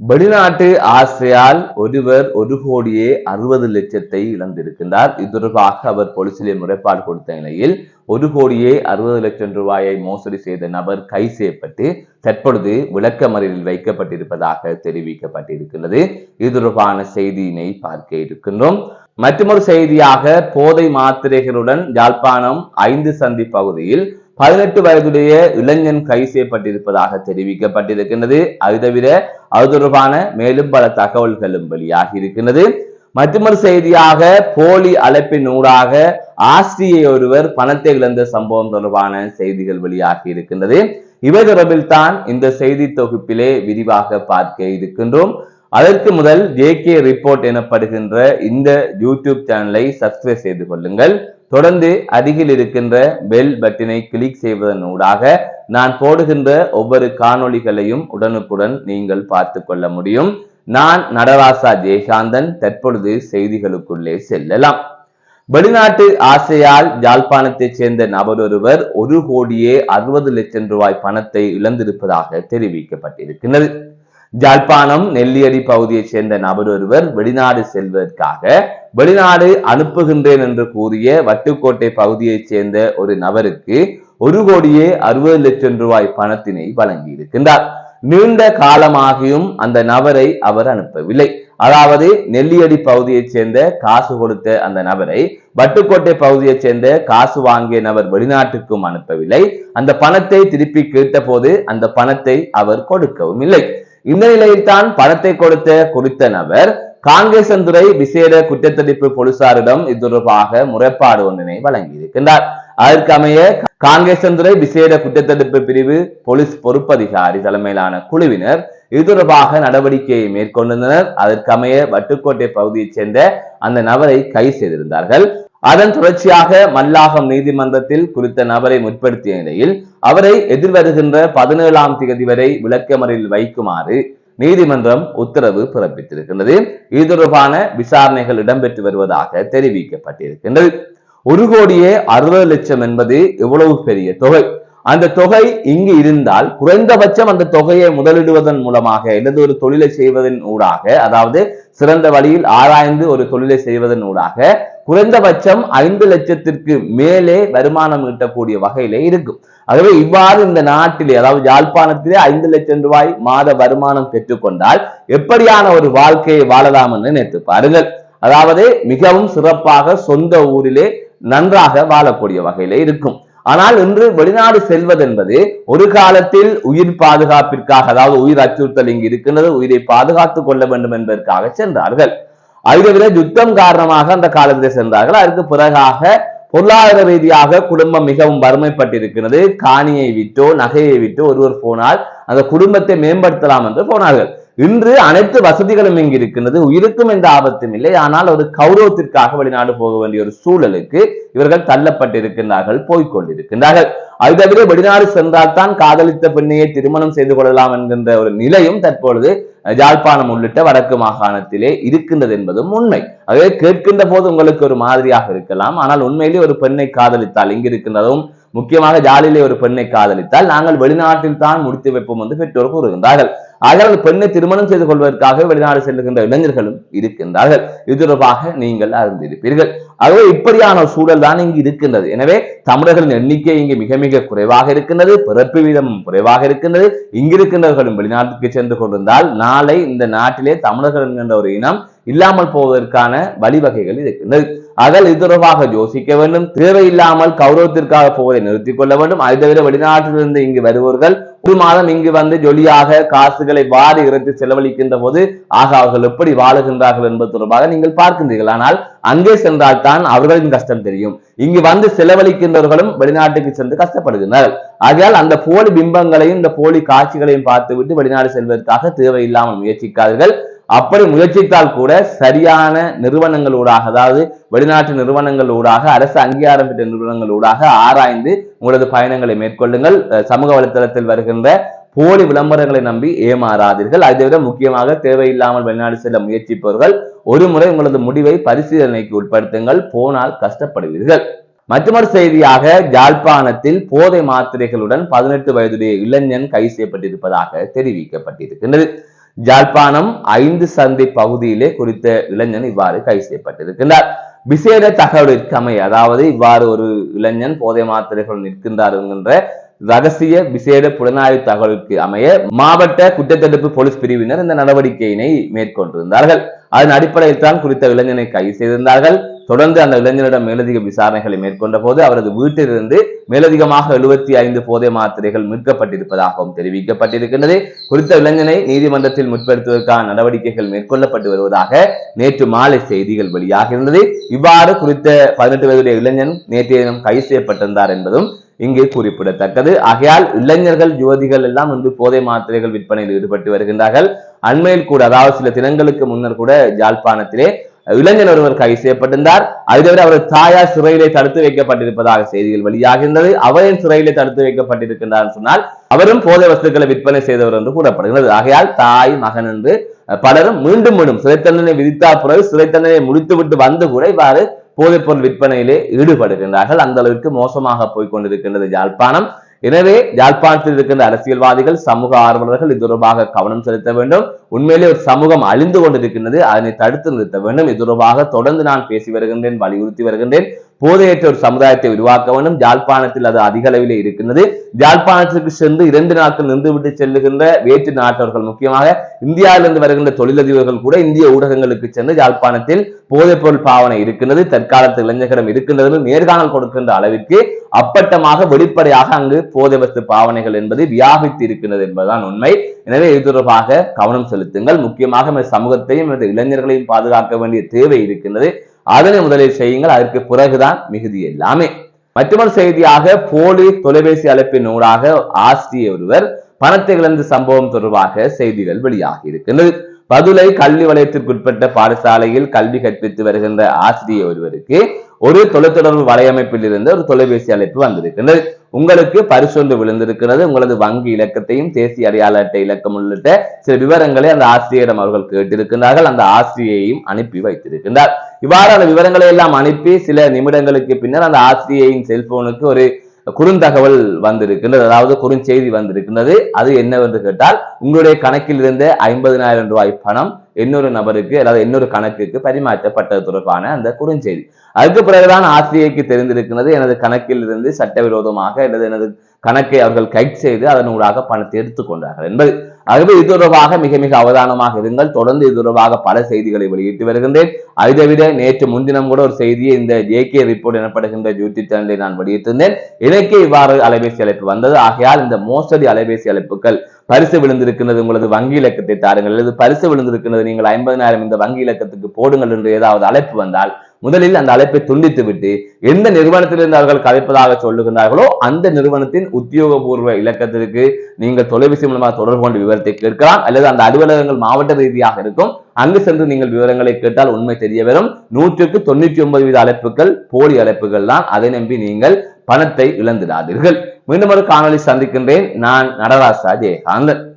வெளிநாட்டு ஆசையால் ஒருவர் ஒரு கோடியே அறுபது லட்சத்தை இழந்திருக்கின்றார். இது தொடர்பாக அவர் போலீசிலே முறைப்பாடு கொடுத்த நிலையில் ஒரு கோடியே அறுபது லட்சம் ரூபாயை மோசடி செய்த நபர் கை செய்யப்பட்டு தற்பொழுது விளக்கமறியலில் வைக்கப்பட்டிருப்பதாக தெரிவிக்கப்பட்டிருக்கிறது இது தொடர்பான செய்தியினை பார்க்க இருக்கின்றோம். மற்றொரு செய்தியாக போதை மாத்திரைகளுடன் யாழ்ப்பாணம் ஐந்து சந்தி பகுதியில் பதினெட்டு வயதுடைய இளைஞன் கை செய்யப்பட்டிருப்பதாக தெரிவிக்கப்பட்டிருக்கின்றது. அது தவிர அது தொடர்பான மேலும் பல தகவல்களும் வெளியாகி இருக்கின்றது. மற்றொரு செய்தியாக போலி அழைப்பின் ஊடாக ஆஸ்திரியை ஒருவர் பணத்தை இழந்த சம்பவம் தொடர்பான செய்திகள் வெளியாகி இருக்கின்றது. இவை தொடர்பில் தான் இந்த செய்தி தொகுப்பிலே விரிவாக பார்க்க இருக்கின்றோம். அதற்கு முதல் ஜே கே ரிப்போர்ட் எனப்படுகின்ற இந்த யூடியூப் சேனலை சப்ஸ்கிரைப் செய்து கொள்ளுங்கள். தொடர்ந்து அருகில் இருக்கின்ற பெல் பட்டினை கிளிக் செய்வதன் ஊடாக நான் போடுகின்ற ஒவ்வொரு காணொளிகளையும் உடனுக்குடன் நீங்கள் பார்த்து கொள்ள முடியும். நான் நடராசா ஜெயகாந்தன் தற்பொழுது செய்திகளுக்குள்ளே செல்லலாம். வெளிநாட்டு ஆசையால் யாழ்ப்பாணத்தைச் சேர்ந்த நபர் ஒருவர் ஒரு கோடியே அறுபது லட்சம் ரூபாய் பணத்தை இழந்திருப்பதாக தெரிவிக்கப்பட்டிருக்கிறது. ஜாழ்ப்பாணம் நெல்லியடி பகுதியைச் சேர்ந்த நபர் ஒருவர் வெளிநாடு செல்வதற்காக வெளிநாடு அனுப்புகின்றேன் என்று கூறிய வட்டுக்கோட்டை பகுதியைச் சேர்ந்த ஒரு நபருக்கு ஒரு கோடியே அறுபது லட்சம் ரூபாய் பணத்தினை வழங்கி இருக்கின்றார் நீண்ட காலமாகியும் அந்த நபரை அவர் அனுப்பவில்லை. அதாவது நெல்லியடி பகுதியைச் சேர்ந்த காசு கொடுத்த அந்த நபரை வட்டுக்கோட்டை பகுதியைச் சேர்ந்த காசு வாங்கிய நபர் வெளிநாட்டுக்கும் அனுப்பவில்லை. அந்த பணத்தை திருப்பி கேட்டபோது அந்த பணத்தை அவர் கொடுக்கவும் இல்லை. இந்த நிலையில்தான் பணத்தை கொடுத்த குறித்த நபர் காங்கேசன்துறை விசேட குற்றத்தடுப்பு போலீசாரிடம் இது தொடர்பாக முறைப்பாடு ஒன்றினை வழங்கியிருக்கின்றார். அதற்கமைய காங்கேசன்துறை விசேட குற்றத்தடுப்பு பிரிவு போலீஸ் பொறுப்பதிகாரி தலைமையிலான குழுவினர் இது தொடர்பாக நடவடிக்கையை மேற்கொண்டிருந்தனர். அதற்கமைய வட்டுக்கோட்டை பகுதியைச் சேர்ந்த அந்த நபரை கை செய்திருந்தார்கள். அதன் தொடர்ச்சியாக மல்லாகம் நீதிமன்றத்தில் குறித்த நபரை முற்படுத்திய நிலையில் அவரை எதிர்வருகின்ற பதினேழாம் தேதி வரை விளக்கமறில் வைக்குமாறு நீதிமன்றம் உத்தரவு பிறப்பித்திருக்கின்றது. இது தொடர்பான விசாரணைகள் இடம்பெற்று வருவதாக தெரிவிக்கப்பட்டிருக்கின்றது. ஒரு கோடியே அறுபது லட்சம் என்பது எவ்வளவு பெரிய தொகை? அந்த தொகை இங்கு இருந்தால் குறைந்தபட்சம் அந்த தொகையை முதலிடுவதன் மூலமாக அல்லது ஒரு தொழிலை செய்வதன் ஊடாக அதாவது சிறந்த வழியில் ஆராய்ந்து ஒரு தொழிலை செய்வதன் ஊடாக குறைந்தபட்சம் ஐந்து லட்சத்திற்கு மேலே வருமானம் ஈட்டக்கூடிய வகையிலே இருக்கும். ஆகவே இவ்வாறு இந்த நாட்டிலே அதாவது யாழ்ப்பாணத்திலே ஐந்து லட்சம் ரூபாய் மாத வருமானம் பெற்றுக்கொண்டால் எப்படியான ஒரு வாழ்க்கையை வாழலாம் என்று நினைத்து பாருங்கள். அதாவது மிகவும் சிறப்பாக சொந்த ஊரிலே நன்றாக வாழக்கூடிய வகையிலே இருக்கும். ஆனால் இன்று வெளிநாடு செல்வதென்பது ஒரு காலத்தில் உயிர் பாதுகாப்பிற்காக அதாவது உயிர் அச்சுறுத்தல் இங்கு இருக்கின்றது உயிரை பாதுகாத்துக் கொள்ள வேண்டும் என்பதற்காக சென்றார்கள். அதை விட யுத்தம் காரணமாக அந்த காலத்தில் சென்றார்கள். அதற்கு பிறகாக பொருளாதார ரீதியாக குடும்பம் மிகவும் வறுமைப்பட்டிருக்கிறது. காணியை விட்டோ நகையை விட்டோ ஒருவர் போனால் அந்த குடும்பத்தை மேம்படுத்தலாம் என்று போனார்கள். இன்று அனைத்து வசதிகளும் இங்கு இருக்கின்றது. உயிருக்கும் எந்த ஆபத்தும் இல்லை. ஆனால் ஒரு கௌரவத்திற்காக வெளிநாடு போக வேண்டிய ஒரு சூழலுக்கு இவர்கள் தள்ளப்பட்டிருக்கின்றார்கள் போய்கொண்டிருக்கின்றார்கள் அது தவிர வெளிநாடு சென்றால்தான் காதலித்த பெண்ணையை திருமணம் செய்து கொள்ளலாம் என்கின்ற ஒரு நிலையும் தற்பொழுது ஜாழ்ப்பாணம் உள்ளிட்ட வடக்கு மாகாணத்திலே இருக்கின்றது என்பதும் உண்மை. அதே கேட்கின்ற போது உங்களுக்கு ஒரு மாதிரியாக இருக்கலாம். ஆனால் உண்மையிலே ஒரு பெண்ணை காதலித்தால் இங்கு இருக்கின்றதும் முக்கியமாக ஜாலியிலே ஒரு பெண்ணை காதலித்தால் நாங்கள் வெளிநாட்டில் தான் முடித்து வைப்போம் என்று பெற்றோர் கூறுகின்றார்கள். அந்த பெண்ணை திருமணம் செய்து கொள்வதற்காக வெளிநாடு செல்லுகின்ற இளைஞர்களும் இருக்கின்றார்கள். இது தொடர்பாக நீங்கள் அறிந்திருப்பீர்கள். ஆகவே இப்படியான சூழல் தான் இங்கு இருக்கின்றது. எனவே தமிழர்களின் எண்ணிக்கை இங்கு மிக மிக குறைவாக இருக்கின்றது. பிறப்பு வீதமும் குறைவாக இருக்கின்றது. இங்கிருக்கின்றவர்களும் வெளிநாட்டுக்கு சென்று கொண்டிருந்தால் நாளை இந்த நாட்டிலே தமிழர்கள் என்கின்ற ஒரு இனம் இல்லாமல் போவதற்கான வழிவகைகள் இருக்கின்றது. அகல் இது தொடர்பாக யோசிக்க வேண்டும். தேவையில்லாமல் கௌரவத்திற்காக போவதை நிறுத்திக் கொள்ள வேண்டும். அதை தவிர வெளிநாட்டிலிருந்து இங்கு வருபவர்கள் ஒரு மாதம் இங்கு வந்து ஜொலியாக காசுகளை வாரி இறைத்து செலவழிக்கின்ற போது ஆக அவர்கள் எப்படி வாழுகின்றார்கள் என்பது தொடர்பாக நீங்கள் பார்க்கின்றீர்கள். ஆனால் அங்கே சென்றால் தான் அவர்களின் கஷ்டம் தெரியும். இங்கு வந்து செலவழிக்கின்றவர்களும் வெளிநாட்டுக்கு சென்று கஷ்டப்படுகின்றனர். ஆகையால் அந்த போலி பிம்பங்களையும் இந்த போலி காட்சிகளையும் பார்த்துவிட்டு வெளிநாடு செல்வதற்காக தேவையில்லாமல் முயற்சிக்காதீர்கள். அப்படி முயற்சித்தால் கூட சரியான நிறுவனங்களூடாக அதாவது வெளிநாட்டு நிறுவனங்களூடாக அரசு அங்கீகாரம் பெற்ற நிறுவனங்களூடாக ஆராய்ந்து உங்களது பயணங்களை மேற்கொள்ளுங்கள். சமூக வலைத்தளத்தில் வருகின்ற போலி விளம்பரங்களை நம்பி ஏமாறாதீர்கள். அதை விட முக்கியமாக தேவையில்லாமல் வெளிநாடு செல்ல முயற்சிப்பவர்கள் ஒரு முறை உங்களது முடிவை பரிசீலனைக்கு உட்படுத்துங்கள். போனால் கஷ்டப்படுவீர்கள். மற்றொரு செய்தியாக ஜாழ்ப்பாணத்தில் போதை மாத்திரைகளுடன் பதினெட்டு வயதுடைய இளைஞன் கைது செய்யப்பட்டிருப்பதாக தெரிவிக்கப்பட்டிருக்கின்றது. ஜாழ்ப்பாணம் ஐந்து சந்தை பகுதியிலே குறித்த இளைஞன் இவ்வாறு கைது செய்யப்பட்டிருக்கின்றார். விசேட தகவலிற்கமை அதாவது இவ்வாறு ஒரு இளைஞன் போதை மாத்திரைகள் நிற்கின்றார் என்கின்ற ரகசிய விசேட புலனாய்வு தகவலுக்கு அமைய மாவட்ட குற்றத்தடுப்பு போலீஸ் பிரிவினர் இந்த நடவடிக்கையினை மேற்கொண்டிருந்தார்கள். அதன் அடிப்படையில் தான் குறித்த இளைஞனை கைது செய்திருந்தார்கள். தொடர்ந்து அந்த இளைஞனிடம் மேலதிக விசாரணைகளை மேற்கொண்ட போது அவரது வீட்டிலிருந்து மேலதிகமாக எழுபத்தி ஐந்து போதை மாத்திரைகள் மீட்கப்பட்டிருப்பதாகவும் தெரிவிக்கப்பட்டிருக்கின்றது. குறித்த இளைஞனை நீதிமன்றத்தில் முற்படுத்துவதற்கான நடவடிக்கைகள் மேற்கொள்ளப்பட்டு வருவதாக நேற்று மாலை செய்திகள் வெளியாகியிருந்தது. இவ்வாறு குறித்த பதினெட்டு வயதுடைய இளைஞன் நேற்றைய தினம் கைது செய்யப்பட்டிருந்தார் என்பதும் இங்கே குறிப்பிடத்தக்கது. ஆகையால் இளைஞர்கள் யுவதிகள் எல்லாம் வந்து போதை மாத்திரைகள் விற்பனையில் ஈடுபட்டு வருகின்றார்கள். அண்மையில் கூட அதாவது சில தினங்களுக்கு முன்னர் கூட ஜாழ்ப்பாணத்திலே இளைஞர் ஒருவர் கைது செய்யப்பட்டிருந்தார். அதை தவிர அவர் தாயார் சிறையிலே தடுத்து வைக்கப்பட்டிருப்பதாக செய்திகள் வெளியாகின்றது. அவரின் சிறையிலே தடுத்து வைக்கப்பட்டிருக்கின்றார் சொன்னால் அவரும் போதை வஸ்துக்களை விற்பனை செய்தவர் என்று கூறப்படுகிறது. ஆகையால் தாய் மகன் என்று பலரும் மீண்டும் மீண்டும் சிறை தண்டனை விதித்தா பிறகு சிறை தண்டனை முடித்துவிட்டு வந்து கூட இவ்வாறு போதைப்பொருள் விற்பனையிலே ஈடுபடுகின்றார்கள். அந்த அளவிற்கு மோசமாக போய்க் கொண்டிருக்கின்றது யாழ்ப்பாணம். எனவே யாழ்ப்பாணத்தில் இருக்கின்ற அரசியல்வாதிகள் சமூக ஆர்வலர்கள் இது தொடர்பாக கவனம் செலுத்த வேண்டும். உண்மையிலே ஒரு சமூகம் அழிந்து கொண்டிருக்கின்றது அதனை தடுத்து நிறுத்த வேண்டும். இது தொடர்பாக தொடர்ந்து நான் பேசி வருகின்றேன் வலியுறுத்தி வருகின்றேன். போதையற்ற ஒரு சமுதாயத்தை உருவாக்க வேண்டும் ஜாழ்ப்பாணத்தில் அது அதிக அளவில் இருக்கின்றது. ஜாழ்ப்பாணத்திற்கு சென்று இரண்டு நாட்கள் நின்றுவிட்டு செல்லுகின்ற வேற்று நாட்டவர்கள் முக்கியமாக இந்தியாவிலிருந்து வருகின்ற தொழிலதிபர்கள் கூட இந்திய ஊடகங்களுக்கு சென்று ஜாழ்ப்பாணத்தில் போதைப்பொருள் பாவனை இருக்கின்றது தற்காலத்து இளைஞர்களும் இருக்கின்றது நேர்காணல் கொடுக்கின்ற அளவிற்கு அப்பட்டமாக வெளிப்படையாக அங்கு போதை வஸ்து பாவனைகள் என்பது வியாபித்து இருக்கின்றது என்பதுதான் உண்மை. எனவே இது தொடர்பாக கவனம் செலுத்துங்கள். முக்கியமாக சமூகத்தையும் இளைஞர்களையும் பாதுகாக்க வேண்டிய தேவை இருக்கின்றது. அதனை முதலில் செய்யுங்கள். அதற்கு பிறகுதான் மிகுதி எல்லாமே. மற்றொரு செய்தியாக போலி தொலைபேசி அழைப்பின் ஊடாக ஆசிரியர் ஒருவர் பணத்தை இழந்த சம்பவம் தொடர்பாக செய்திகள் வெளியாகி இருக்கின்றது. பதுளை கல்வி வலயத்திற்குட்பட்ட பாடசாலையில் கல்வி கற்பித்து வருகின்ற ஆசிரியர் ஒருவருக்கு ஒரு தொலைத்தொடர்பு வலையமைப்பில் இருந்து ஒரு தொலைபேசி அழைப்பு வந்திருக்கின்றது. உங்களுக்கு பரிசொன்று விழுந்திருக்கிறது. உங்களது வங்கி இலக்கத்தையும் தேசிய அடையாள அட்டை இலக்கம் உள்ளிட்ட சில விவரங்களை அந்த ஆசிரியரிடம் அவர்கள் கேட்டிருக்கிறார்கள் அந்த ஆசிரியையும் அனுப்பி வைத்திருக்கின்றார். இவ்வாறு அந்த விவரங்களை எல்லாம் அனுப்பி சில நிமிடங்களுக்கு பின்னர் அந்த ஆசிரியையின் செல்போனுக்கு ஒரு குறுந்தகவல் வந்திருக்கின்றது. அதாவது குறுஞ்செய்தி வந்திருக்கின்றது. அது என்னவென்று கேட்டால் உங்களுடைய கணக்கில் இருந்த ஐம்பதினாயிரம் ரூபாய் பணம் இன்னொரு நபருக்கு அதாவது இன்னொரு கணக்குக்கு பரிமாற்றப்பட்டது தொடர்பான அந்த குறுஞ்செய்தி. அதுக்கு பிறகுதான் ஆசிரியைக்கு தெரிந்திருக்கிறது எனது கணக்கில் இருந்து சட்டவிரோதமாக அல்லது எனது கணக்கை அவர்கள் கைட் செய்து அதன் ஊடாக பணத்தை எடுத்துக்கொண்டார்கள் என்பது. ஆகவே இது தொடர்பாக மிக மிக அவதானமாக இருங்கள். தொடர்ந்து இது தொடர்பாக பல செய்திகளை வெளியிட்டு வருகின்றேன். அதை விட நேற்று முன்தினம் கூட ஒரு செய்தியை இந்த ஜே கே ரிப்போர்ட் எனப்படுகின்ற யூடியூப் சேனலை நான் வெளியிட்டிருந்தேன். எனக்கே இவ்வாறு அலைபேசி அழைப்பு வந்தது. ஆகையால் இந்த மோசடி அலைபேசி அழைப்புகள் பரிசு விழுந்திருக்கிறது உங்களது வங்கி இலக்கத்தை தாருங்கள். அல்லது பரிசு விழுந்திருக்கிறது நீங்கள் ஐம்பதினாயிரம் இந்த வங்கி இலக்கத்துக்கு போடுங்கள் என்று ஏதாவது அழைப்பு வந்தால் முதலில் அந்த அழைப்பை துண்டித்து விட்டு எந்த நிறுவனத்திலிருந்து அவர்கள் கலைப்பதாக சொல்லுகின்றார்களோ அந்த நிறுவனத்தின் உத்தியோகபூர்வ இலக்கத்திற்கு நீங்கள் தொலைபேசி மூலமாக தொடர்பு கொண்டு விவரத்தை கேட்கலாம். அல்லது அந்த அலுவலகங்கள் மாவட்ட ரீதியாக இருக்கும். அங்கு சென்று நீங்கள் விவரங்களை கேட்டால் உண்மை தெரிய வரும். நூற்றுக்கு தொண்ணூற்றி ஒன்பது வீத அழைப்புகள் போலி அழைப்புகள் தான். அதை நம்பி நீங்கள் பணத்தை இழந்துடாதீர்கள். மீண்டும் ஒரு காணொலி சந்திக்கின்றேன். நான் நடராசா ஜெயகாந்தன்.